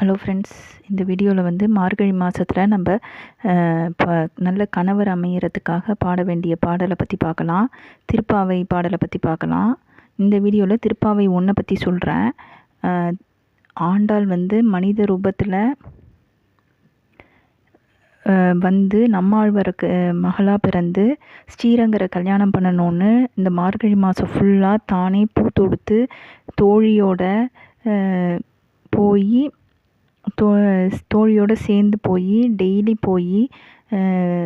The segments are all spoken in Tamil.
ஹலோ ஃப்ரெண்ட்ஸ் இந்த வீடியோவில் வந்து மார்கழி மாதத்தில் நம்ம ப நல்ல கணவர் அமையறதுக்காக பாட வேண்டிய பாடலை பற்றி பார்க்கலாம். திருப்பாவை பாடலை பற்றி பார்க்கலாம். இந்த வீடியோவில் திருப்பாவை ஒன்றை பற்றி சொல்கிறேன் ஆண்டாள் வந்து மனித ரூபத்தில் வந்து நம்மாழ்வருக்கு மகளாக பிறந்து ஸ்ரீரங்கரை கல்யாணம் பண்ணணும்னு இந்த மார்கழி மாதம் ஃபுல்லாக தானே பூ தொடுத்து தோழியோட போய் தோ தோழியோடு சேர்ந்து போய் டெய்லி போய்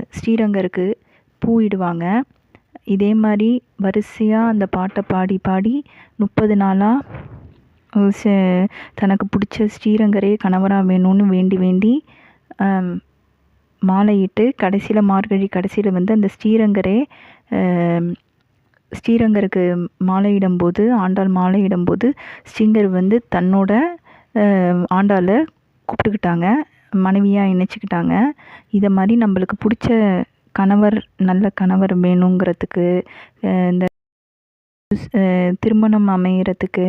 ஸ்ரீரங்கருக்கு பூ இடுவாங்க இதே மாதிரி வரிசையாக அந்த பாட்டை பாடி பாடி முப்பது நாளாக தனக்கு பிடிச்ச ஸ்ரீரங்கரே கணவராக வேணும்னு வேண்டி வேண்டி மாலையிட்டு கடைசியில் மார்கழி கடைசியில் வந்து அந்த ஸ்ரீரங்கரே ஸ்ரீரங்கருக்கு மாலையிடும்போது ஆண்டாள் மாலையிடும்போது ஸ்ரீங்கர் வந்து தன்னோட ஆண்டாளை கூப்பிட்டுக்கிட்டாங்க. மனைவியாக இணைச்சிக்கிட்டாங்க. இதை மாதிரி நம்மளுக்கு பிடிச்ச கணவர் நல்ல கணவர் வேணுங்கிறதுக்கு இந்த திருமணம் அமைகிறதுக்கு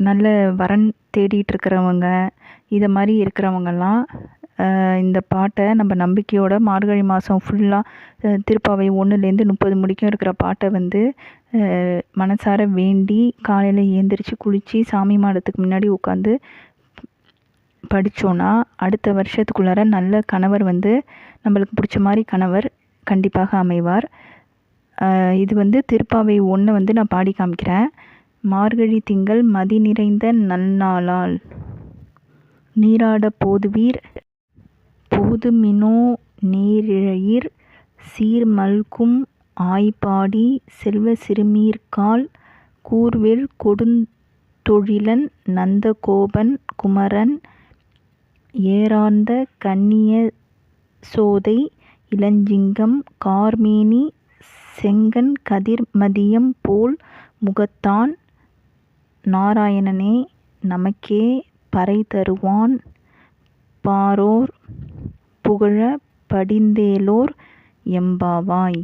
நல்ல வரன் தேடிகிட்ருக்கிறவங்க இதை மாதிரி இருக்கிறவங்கெல்லாம் இந்த பாட்டை நம்ம நம்பிக்கையோட மார்கழி மாதம் ஃபுல்லாக திருப்பாவை ஒன்றுலேருந்து முப்பது முடிக்கும் இருக்கிற பாட்டை வந்து மனசார வேண்டி காலையில் ஏந்திரிச்சு குளித்து சாமி மாடத்துக்கு முன்னாடி உட்காந்து படித்தோன்னா அடுத்த வருஷத்துக்குள்ளார நல்ல கணவர் வந்து நம்மளுக்கு பிடிச்ச மாதிரி கணவர் கண்டிப்பாக அமைவார். இது வந்து திருப்பாவை ஒன்று வந்து நான் பாடி காமிக்கிறேன். மார்கழி திங்கள் மதி நிறைந்த நன்னாளால். நீராட போதுவீர் போதுமினோ நேரிழையீர் சீர்மல்கும் ஆய்பாடி செல்வ சிறுமீர்கால் கூர்வில் கொடுந்தொழிலன் நந்தகோபன் குமரன் ஏரார்ந்த கன்னியசோதை இளஞ்சிங்கம் கார்மேனி செங்கண் கதிர்மதியம் போல் முகத்தான் நாராயணனே நமக்கே பறை தருவான் பாரோர் புகழ படிந்தேலோர் எம்பாவாய்.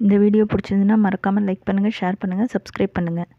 இந்த வீடியோ பிடிச்சிருந்துன்னா மறக்காமல் லைக் பண்ணுங்கள் ஷேர் பண்ணுங்கள் சப்ஸ்கிரைப் பண்ணுங்கள்